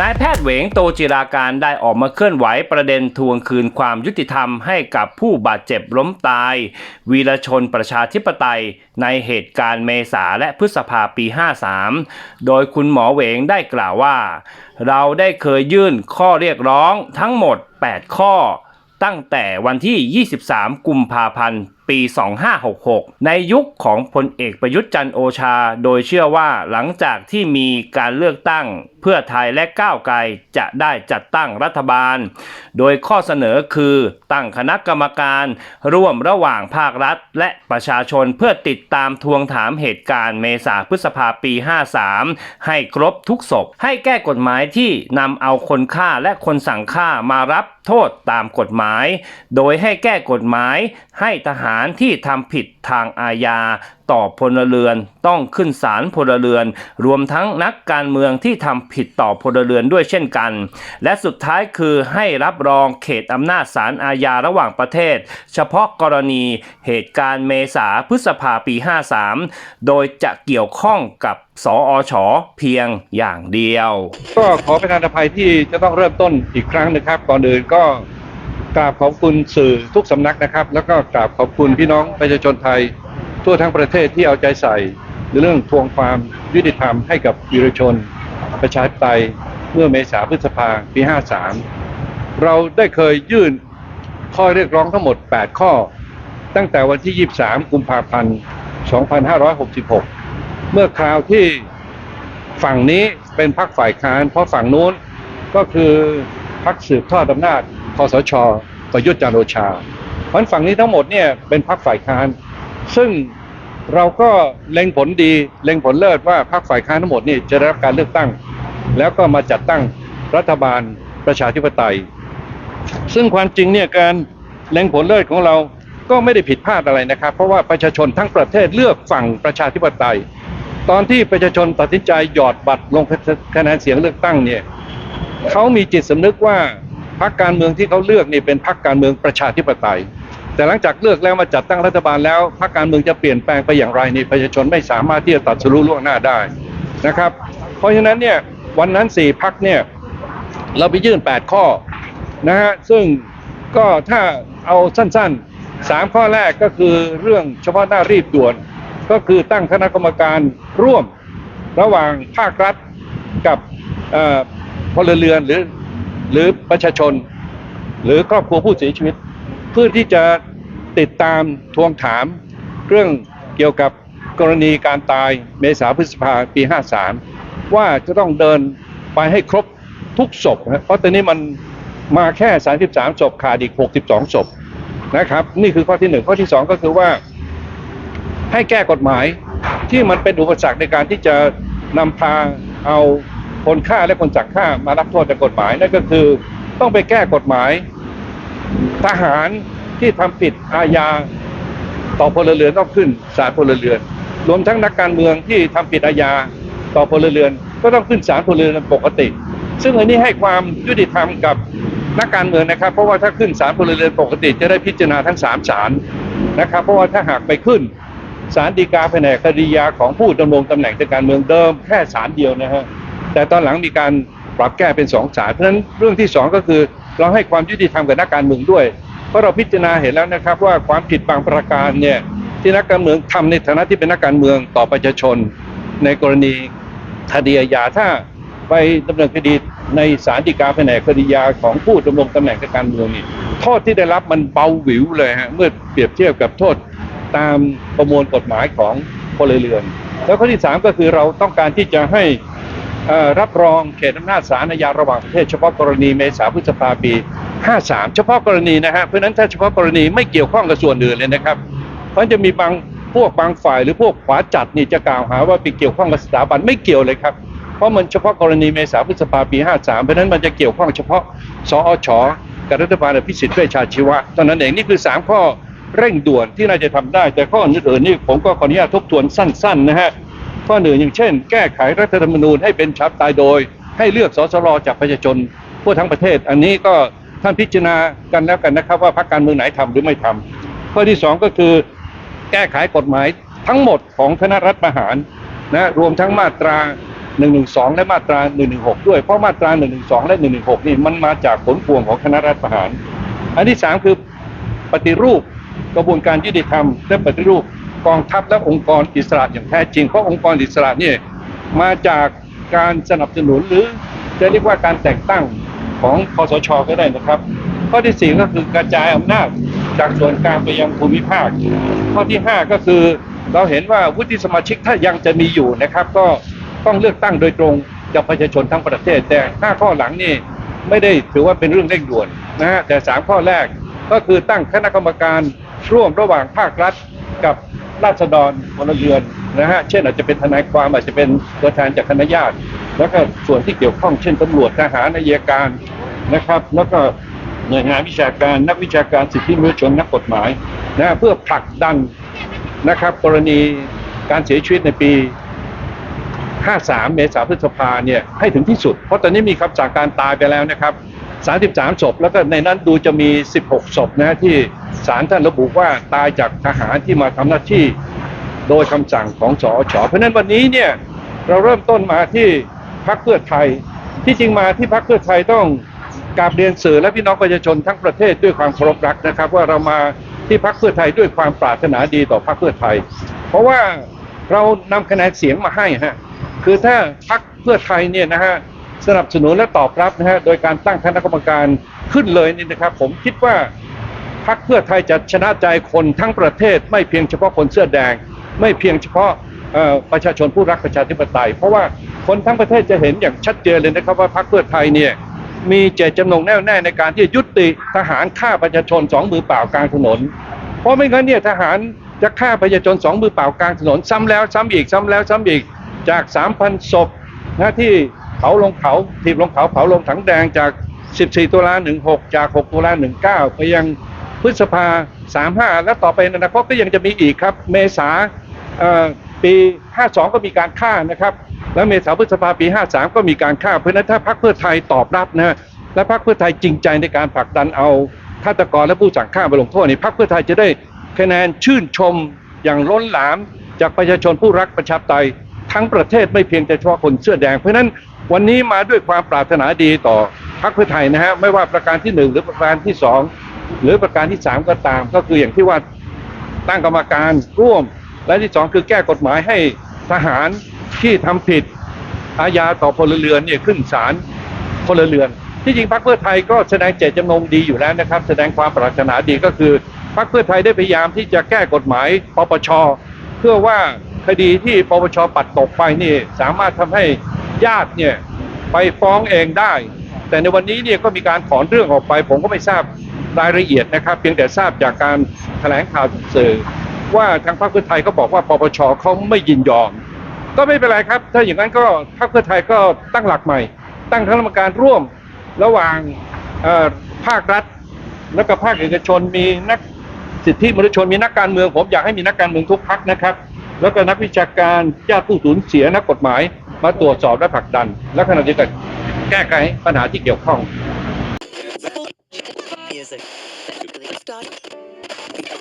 นายแพทย์เหวงโตจิราการได้ออกมาเคลื่อนไหวประเด็นทวงคืนความยุติธรรมให้กับผู้บาดเจ็บล้มตาย วีรชนประชาธิปไตย ในเหตุการณ์เมษาและพฤษภาปี 53 โดยคุณหมอเหวงได้กล่าวว่า เราได้เคยยื่นข้อเรียกร้องทั้งหมด 8 ข้อ ตั้งแต่วันที่ 23 กุมภาพันธ์ ปี 2566 ในยุคของพลเอกประยุทธ์จันโอชา โดยเชื่อว่าหลังจากที่มีการเลือกตั้ง เพื่อไทยและก้าวไกลจะได้จัดตั้งรัฐบาล โดยข้อเสนอคือตั้งคณะกรรมการ ร่วมระหว่างภาครัฐ และประชาชนเพื่อติดตามทวงถามเหตุการณ์เมษาพฤษภาปี 53 ให้ครบทุกศพ ให้แก้กฎหมายที่นำเอาคนฆ่าและคนสั่งฆ่ามารับโทษตามกฎหมาย โดยให้แก้กฎหมายให้ทหารที่ทำผิดทางอาญาต่อพลเรือนต้องขึ้นศาลพลเรือน รวมทั้งนักการเมืองที่ทำผิดต่อพลเรือนด้วยเช่นกัน และสุดท้ายคือให้รับรองเขตอำนาจศาลอาญาระหว่างประเทศ เฉพาะกรณีเหตุการณ์เมษาพฤษภาปี 53 โดยจะเกี่ยวข้องกับสออชเพียงอย่างเดียว ก็ขอประทานอภัยที่จะต้องเริ่มต้นอีกครั้งนะครับก่อนอื่นก็ กราบขอบคุณสื่อทุกสำนักนะครับ แล้วก็กราบขอบคุณพี่น้องประชาชนไทย ทั่วทั้งประเทศที่เอาใจใส่ในเรื่องทวงความยุติธรรมให้กับวีรชน ประชาธิปไตยเมื่อเมษาพฤษภาปี 53 เราได้เคยยื่นข้อเรียกร้องทั้งหมด 8 ข้อ ตั้งแต่วันที่ 23 กุมภาพันธ์ 2566 เมื่อคราวที่ฝั่งนี้เป็นพรรคฝ่ายค้าน เพราะฝั่งนู้นก็คือพรรคสืบทอดอำนาจ คอสชประยุทธ์จันโอชาเพราะฝั่งนี้ทั้งหมดเนี่ยเป็นพรรคฝ่ายค้าน ซึ่งเราก็เล็งผลดีเล็งผลเลิศว่าพรรคฝ่ายค้านทั้งหมดนี่จะได้รับการเลือกตั้ง แล้วก็มาจัดตั้งรัฐบาลประชาธิปไตย ซึ่งความจริงเนี่ยการเล็งผลเลิศของเราก็ไม่ได้ผิดพลาดอะไรนะครับ เพราะว่าประชาชนทั้งประเทศเลือกฝั่งประชาธิปไตย ตอนที่ประชาชนตัดสินใจหยอดบัตรลงคะแนนเสียงเลือกตั้งเนี่ยเขามีจิตสำนึกว่า พรรคการเมืองที่เขาเลือกนี่เป็นพรรคการเมืองประชาธิปไตย แต่หลังจากเลือกแล้วมาจัดตั้งรัฐบาลแล้วพรรคการเมืองจะเปลี่ยนแปลงไปอย่างไรนี่ประชาชนไม่สามารถที่จะตัดสู้ล่วงหน้าได้นะครับ เพราะฉะนั้นเนี่ยวันนั้นสี่พรรคเนี่ยเราไปยื่น 8 ข้อนะฮะซึ่งก็ถ้าเอาสั้นๆสามข้อแรกก็คือเรื่องเฉพาะหน้ารีบด่วน ก็คือตั้งคณะกรรมการร่วมระหว่างภาครัฐกับอ่อพลเรือนหรือ หรือประชาชน หรือครอบครัวผู้เสียชีวิต เพื่อที่จะติดตามทวงถามเรื่องเกี่ยวกับกรณีการตายเมษาพฤษภาปี 53 ว่าจะต้องเดินไปให้ครบทุกศพนะเพราะตอนนี้มันมาแค่ 33 ศพขาดอีก 62 ศพนะครับ นี่คือข้อที่หนึ่งข้อที่สองก็คือว่า ให้แก้กฎหมายที่มันเป็นอุปสรรคในการที่จะนำพาเอา คนฆ่าและคนสั่งฆ่ามารับโทษจากกฎหมายนั่นก็คือต้องไปแก้กฎหมาย ทหารที่ทำผิดอาญาต่อพลเรือนต้องขึ้นศาลพลเรือน รวมทั้งนักการเมืองที่ทำผิดอาญาต่อพลเรือน ก็ต้องขึ้นศาลพลเรือนปกติ ซึ่งอันนี้ให้ความยุติธรรมกับนักการเมืองนะครับ เพราะว่าถ้าขึ้นศาลพลเรือนปกติ จะได้พิจารณาทั้งสามศาลนะครับ เพราะว่าถ้าหากไปขึ้นศาลฎีกาแผนกคดียาของผู้ดำรงตำแหน่งทางการเมืองเดิมแค่ศาลเดียวนะฮะ แต่ตอนหลังมีการปรับแก้เป็นสองศาลเพราะฉะนั้นเรื่องที่สองก็คือเราให้ความยุติธรรมกับนักการเมืองด้วย เพราะเราพิจารณาเห็นแล้วนะครับว่าความผิดบางประการเนี่ยที่นักการเมืองทำในฐานะที่เป็นนักการเมืองต่อประชาชน ในกรณีคดีอาญาถ้าไปดำเนินคดีในศาลฎีกาแผนกคดียาของผู้ดำรงตำแหน่งทางการเมืองนี่โทษที่ได้รับมันเบาหวิวเลยฮะเมื่อเปรียบเทียบกับโทษตามประมวลกฎหมายของพลเรือน แล้วข้อที่สามก็คือเราต้องการที่จะให้ รับรองเขตอำนาจศาลอาญาระหว่างประเทศเฉพาะกรณีเมษาพฤษภาปี 53 เฉพาะกรณีนะฮะเพราะนั้นถ้าเฉพาะกรณีไม่เกี่ยวข้องกับส่วนอื่นเลยนะครับ เพราะจะมีบางพวกบางฝ่ายหรือพวกขวาจัดนี่จะกล่าวหาว่าไปเกี่ยวข้องกับสถาบันไม่เกี่ยวเลยครับเพราะมันเฉพาะกรณีเมษาพฤษภาปี 53 เพราะนั้นมันจะเกี่ยวข้องเฉพาะสอชกับรัฐบาลอภิสิทธิ์เวชชาชีวะตอนนั้นเองนี่คือ 3 ข้อเร่งด่วนที่น่าจะทำได้ แต่ข้ออื่นๆนี่ผมก็ขออนุญาตทบทวนสั้น ๆ นะฮะ ข้อหนึ่งอย่างเช่น แก้ไขรัฐธรรมนูญให้เป็นชับตายโดย ให้เลือกสสรจากประชาชนทั่วทั้งประเทศ อันนี้ก็ท่านพิจารณากันแล้วกันนะครับ ว่าพรรคการเมืองไหนทำหรือไม่ทำข้อที่สองก็คือ แก้ไขกฎหมายทั้งหมดของคณะรัฐประหารนะรวมทั้งมาตรา112 และมาตรา 116 ด้วย เพราะมาตรา 112 และ 116 นี่มันมาจากผลพวงของคณะรัฐประหาร อันที่ 3 คือปฏิรูปกระบวนการยุติธรรม และปฏิรูป กองทัพและองค์กรอิสระอย่างแท้จริง เพราะองค์กรอิสระเนี่ยมาจากการสนับสนุนหรือจะเรียกว่าการแต่งตั้งของคอสชก็ได้นะครับ ข้อที่ 4 ก็คือกระจายอำนาจจากส่วนกลางไปยังภูมิภาค ข้อที่ 5 ก็คือเราเห็นว่าวุฒิสมาชิกถ้ายังจะมีอยู่นะครับ ก็ต้องเลือกตั้งโดยตรงจากประชาชนทั้งประเทศ แต่ 5 ข้อหลังนี่ไม่ได้ถือว่าเป็นเรื่องเร่งด่วนนะฮะแต่ 3 ข้อแรกก็คือตั้งคณะกรรมการร่วมระหว่างภาครัฐกับ ราษฎรพลเรือนนะฮะ เช่นอาจจะเป็นทนายความอาจจะเป็นตัวแทนจากคณะญาติ แล้วก็ส่วนที่เกี่ยวข้องเช่นตำรวจทหารนายการนะครับ แล้วก็หน่วยงานวิชาการนักวิชาการสิทธิมนุษยชนนักกฎหมายนะเพื่อผลักดันนะครับ กรณีการเสียชีวิตในปี 53 เมษายนพฤษภาเนี่ยให้ถึงที่สุด เพราะตอนนี้มีคำสั่งการตายไปแล้วนะครับ 33 ศพ แล้วก็ในนั้นดูจะมี 16 ศพนะที่ ศาลท่านระบุว่าตายจากทหารที่มาทำหน้าที่ โดยคำสั่งของสอชเพราะฉะนั้นวันนี้เนี่ยเราเริ่มต้นมาที่พรรคเพื่อไทย ที่จริงมาที่พรรคเพื่อไทยต้องกราบเรียนสื่อและพี่น้องประชาชนทั้งประเทศด้วยความเคารพรักนะครับ ว่าเรามาที่พรรคเพื่อไทยด้วยความปรารถนาดีต่อพรรคเพื่อไทย เพราะว่าเรานำคะแนนเสียงมาให้ฮะคือถ้าพรรคเพื่อไทยเนี่ยนะฮะสนับสนุนและตอบรับนะฮะโดยการตั้งคณะกรรมการขึ้นเลยนี่นะครับ ผมคิดว่า พรรคเพื่อไทยจะชนะใจคนทั้งประเทศ ไม่เพียงเฉพาะคนเสื้อแดง ไม่เพียงเฉพาะประชาชนผู้รักประชาธิปไตย เพราะว่าคนทั้งประเทศจะเห็นอย่างชัดเจนเลยนะครับว่าพรรคเพื่อไทยเนี่ยมีเจตจำนงแน่วแน่ในการที่จะยุติทหารฆ่าประชาชนสองมือเปล่ากลางถนน เพราะไม่งั้นเนี่ยทหารจะฆ่าประชาชนสองมือเปล่ากลางถนนซ้ำแล้วซ้ำอีกซ้ำแล้วซ้ำอีกจาก 3,000ศพนะที่เผาลงเขาถีบลงเขาเผาลงถังแดงจาก 14 ตุลา16 จาก 6 ตุลา19 ไปยัง พฤษภา 35 และต่อไปในอนาคตก็ยังจะมีอีกครับ เมษาปี 52 ก็มีการฆ่านะครับ แล้วเมษาพฤษภาปี 53 ก็มีการฆ่า เพราะนั้นถ้าพรรคเพื่อไทยตอบรับนะฮะและพรรคเพื่อไทยจริงใจในการผลักดันเอาฆาตกรและผู้สั่งฆ่ามาลงโทษนี่พรรคเพื่อไทยจะได้คะแนนชื่นชมอย่างล้นหลาม จากประชาชนผู้รักประชาธิปไตยทั้งประเทศไม่เพียงแต่เฉพาะคนเสื้อแดง เพราะฉะนั้นวันนี้มาด้วยความปรารถนาดีต่อพรรคเพื่อไทยนะฮะไม่ว่าประการที่หนึ่งหรือประการที่สอง หรือประการที่สามก็ตาม ก็คืออย่างที่ว่าตั้งกรรมการร่วม และที่สองคือแก้กฎหมายให้ทหารที่ทำผิดอาญาต่อพลเรือนเนี่ยขึ้นศาลพลเรือน ที่จริงพรรคเพื่อไทยก็แสดงเจตจำนงดีอยู่แล้วนะครับ แสดงความปรารถนาดีก็คือพรรคเพื่อไทยได้พยายามที่จะแก้กฎหมายปปชเพื่อว่าคดีที่ปปชปัดตกไปนี่สามารถทำให้ญาติเนี่ยไปฟ้องเองได้ แต่ในวันนี้เนี่ยก็มีการถอนเรื่องออกไป ผมก็ไม่ทราบ รายละเอียดนะครับ เพียงแต่ทราบจากการแถลงข่าวสื่อ ว่าทางพรรคเพื่อไทยก็บอกว่าปปชเขาไม่ยินยอม ก็ไม่เป็นไรครับ ถ้าอย่างนั้นก็พรรคเพื่อไทยก็ตั้งหลักใหม่ ตั้งคณะกรรมการร่วมระหว่างภาครัฐ แล้วก็ภาคเอกชนมีนักสิทธิมนุษยชนมีนักการเมืองผมอยากให้มีนักการเมืองทุกพักนะครับ แล้วก็นักวิชาการญาติผู้สูญเสียนักกฎหมาย มาตรวจสอบและผลักดัน และขณะเดียวกันแก้ไขปัญหาที่เกี่ยวข้อง like